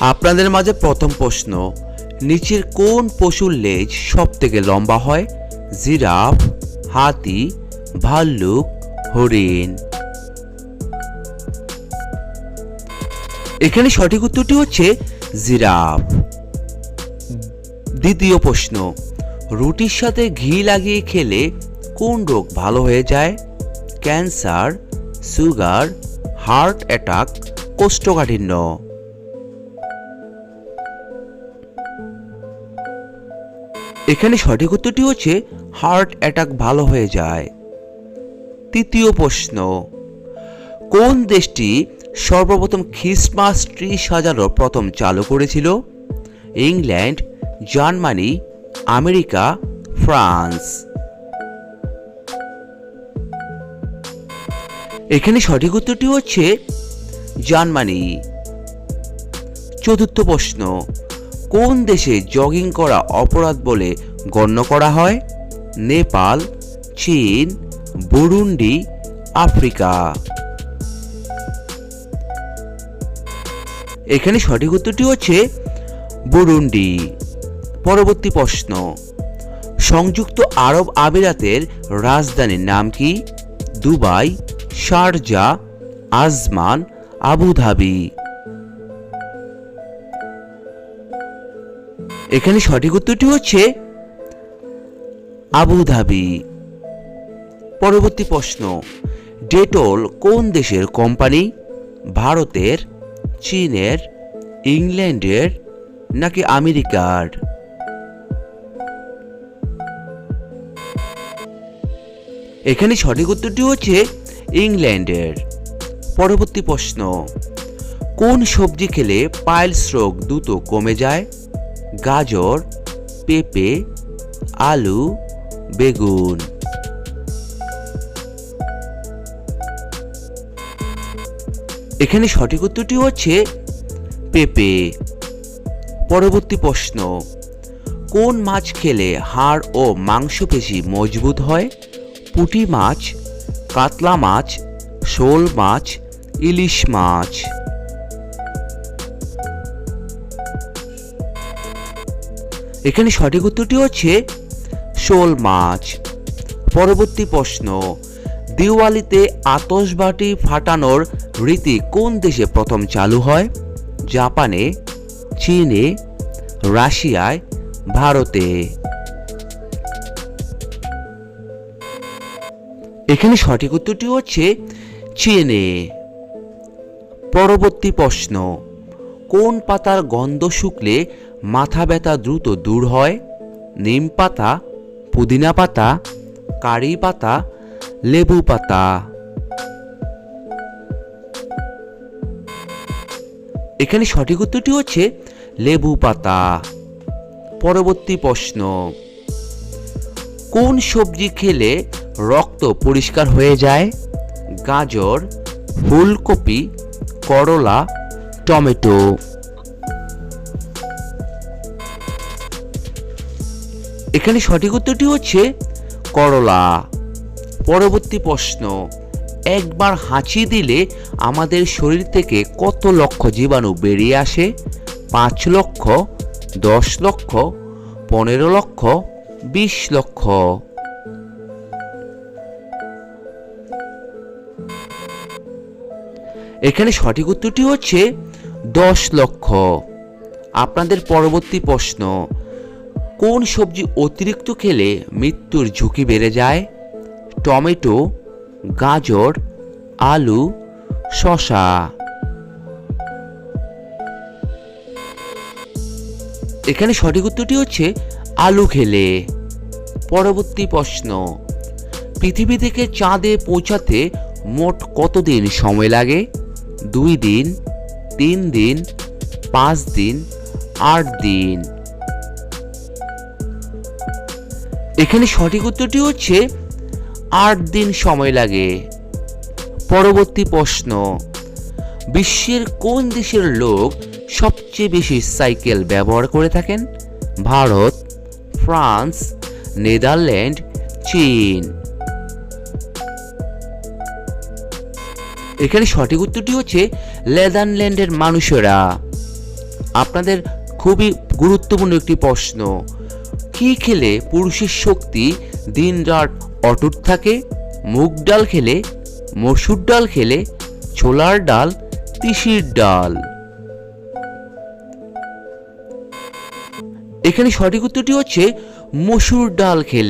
আপনাদের মাঝে প্রথম প্রশ্ন, নিচের কোন পশুর লেজ সব থেকে লম্বা হয়? জিরাফ, হাতি, ভাল্লুক, হরিণ। এখানে সঠিক উত্তরটি হচ্ছে জিরাফ। দ্বিতীয় প্রশ্ন, রুটির সাথে ঘি লাগিয়ে খেলে কোন রোগ ভালো হয়ে যায়? ক্যান্সার, সুগার, হার্ট অ্যাটাক, কোষ্ঠকাঠিন্য। এখানে সঠিক উত্তরটি হচ্ছে হার্ট অ্যাটাক ভালো হয়ে যায়। তৃতীয় প্রশ্ন, কোন দেশটি সর্বপ্রথম খ্রিসমাস ট্রি সাজানো প্রথম চালু করেছিল? England, Germany, America, France. এখানে সঠিক উত্তরটি হচ্ছে, জার্মানি। চতুর্থ প্রশ্ন কোন দেশে জগিং করা অপরাধ বলে গণ্য করা হয়? নেপাল, চীন, বুরুন্ডি, আফ্রিকা। এখানে সঠিক উত্তরটি হচ্ছে বুরুন্ডি। পরবর্তী প্রশ্ন। সংযুক্ত আরব আমিরাতের রাজধানীর নাম কি? Dubai, Sharjah, Ajman, Abu Dhabi. এখানে সঠিক উত্তরটি হচ্ছে আবুধাবি পরবর্তী প্রশ্ন, ডেটল কোন দেশের কোম্পানি, ভারতের, চীনের, ইংল্যান্ডের নাকি আমেরিকার? এখানে সঠিক উত্তরটি হচ্ছে ইংল্যান্ডের। পরবর্তী প্রশ্ন, কোন সবজি খেলে পাইলস রোগ দ্রুত কমে যায়? গাজর, পেঁপে, আলু, বেগুন। এখানে সঠিক উত্তরটি হচ্ছে পেঁপে। পরবর্তী প্রশ্ন, কোন মাছ খেলে হাড় ও মাংসপেশি মজবুত হয়? পুঁটি মাছ, কাতলা মাছ, শোল মাছ, ইলিশ মাছ। এখানে সঠিক উত্তরটি হচ্ছে শোল মাছ। পরবর্তী প্রশ্ন, দিওয়ালিতে আতশবাজি ফাটানোর রীতি কোন দেশে প্রথম চালু হয়? জাপানে, চীনে, রাশিয়ায়, ভারতে। এখানে সঠিক উত্তরটি হচ্ছে চীনে। পরবর্তী প্রশ্ন কোন পাতার গন্ধ শুকলে মাথা ব্যথা দ্রুত দূর হয়? নিম পাতা, পুদিনা পাতা, কারি পাতা, লেবু পাতা। এখানে সঠিক উত্তরটি হচ্ছে লেবু পাতা। পরবর্তী প্রশ্ন। কোন সবজি খেলে রক্ত পরিষ্কার হয়ে যায়? গাজর, ফুলকপি, করলা টমেটো। এখানে সঠিক উত্তরটি হচ্ছে করলা। পরবর্তী প্রশ্ন, একবার হাঁচি দিলে আমাদের শরীর থেকে কত লক্ষ জীবাণু বেরিয়ে আসে? পাঁচ লক্ষ, দশ লক্ষ, পনেরো লক্ষ, বিশ লক্ষ। এখানে সঠিক উত্তরটি হচ্ছে দশ লক্ষ। আপনাদের পরবর্তী প্রশ্ন, কোন সবজি অতিরিক্ত খেলে মৃত্যুর ঝুঁকি বেড়ে যায়? টমেটো, গাজর, আলু, শসা। এখানে সঠিক উত্তরটি হচ্ছে আলু খেলে। পরবর্তী প্রশ্ন, পৃথিবী থেকে চাঁদে পৌঁছাতে মোট কতদিন সময় লাগে? দুই দিন তিন দিন, পাঁচ দিন, আট দিন। এখানে সঠিক উত্তরটি হচ্ছে, আট দিন সময় লাগে। পরবর্তী প্রশ্ন, বিশ্বের কোন দেশের লোক সবচেয়ে বেশি সাইকেল ব্যবহার করে থাকেন? ভারত, ফ্রান্স, নেদারল্যান্ড, চীন। এখানে সঠিক উত্তরটি হচ্ছে নেদারল্যান্ডের মানুষেরা। আপনাদের খুবই গুরুত্বপূর্ণ একটি প্রশ্ন। কি খেলে পুরুষের শক্তি দিন রাত অটুট থাকে? মুগ ডাল খেলে মসুর ডাল খেলে ছোলার ডাল, তিসির ডাল। এখানে সঠিক উত্তরটি হচ্ছে মসুর ডাল খেলে।